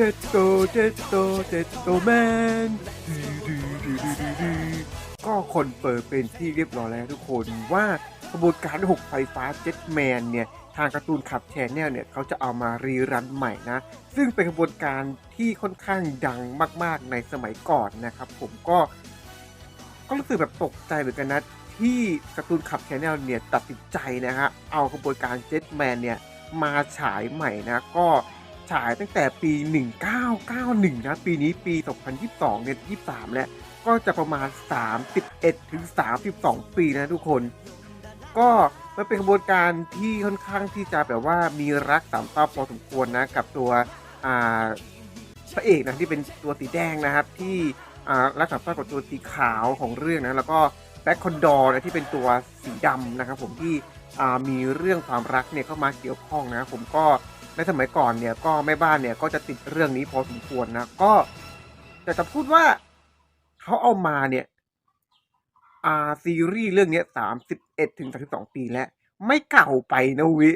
เจ็ดโตเจ็ดโตเจ็ดโตแมนก็คนเปิดเป็นที่เรียบร้อยแล้วทุกคนว่าขบวนการหกไฟฟ้าเจ็ตแมนเนี่ยทางการ์ตูนขับแชนแนลเนี่ยเขาจะเอามารีรันใหม่นะ ซึ่งเป็นขบวนการที่ค่อนข้างดังมาก ๆ ในสมัยก่อนนะครับ ผมก็ ก็รู้สึกแบบตกใจเหมือนกันนะที่การ์ตูนขับแชนแนลเนี่ยตัดสินใจนะฮะเอาขบวนการเจ็ตแมนเนี่ยมาฉายใหม่นะก็ ฉายตั้งแต่ปี 1991 นะ ปีนี้ปี 2022 เนี่ย 23 แล้ว ก็จะประมาณ 31 ถึง 32 ปีนะทุกคน ก็มันเป็นกระบวนการที่ค่อนข้างที่จะแบบว่ามีรักสามเศร้าพอสมควรนะ กับตัวอ่าพระเอกนะที่เป็นตัวสีแดงนะครับ ที่อ่ารักสามเศร้ากับตัวสีขาวของเรื่องนะแล้วก็แบ็คคอนดอร์นะที่เป็นตัวสีดำนะครับผมที่อ่ามีเรื่องความรักเนี่ยเข้ามาเกี่ยวข้องนะผมก็ ในสมัยก่อนเนี่ยก็แม่บ้านเนี่ยก็จะติดเรื่องนี้พอสมควรนะก็แต่จะพูดว่าเขาเอามาเนี่ยอ่าซีรีส์เรื่องนี้สามสิบเอ็ดถึงสามสิบสองปีแล้ว ไม่เก่าไปนะวิ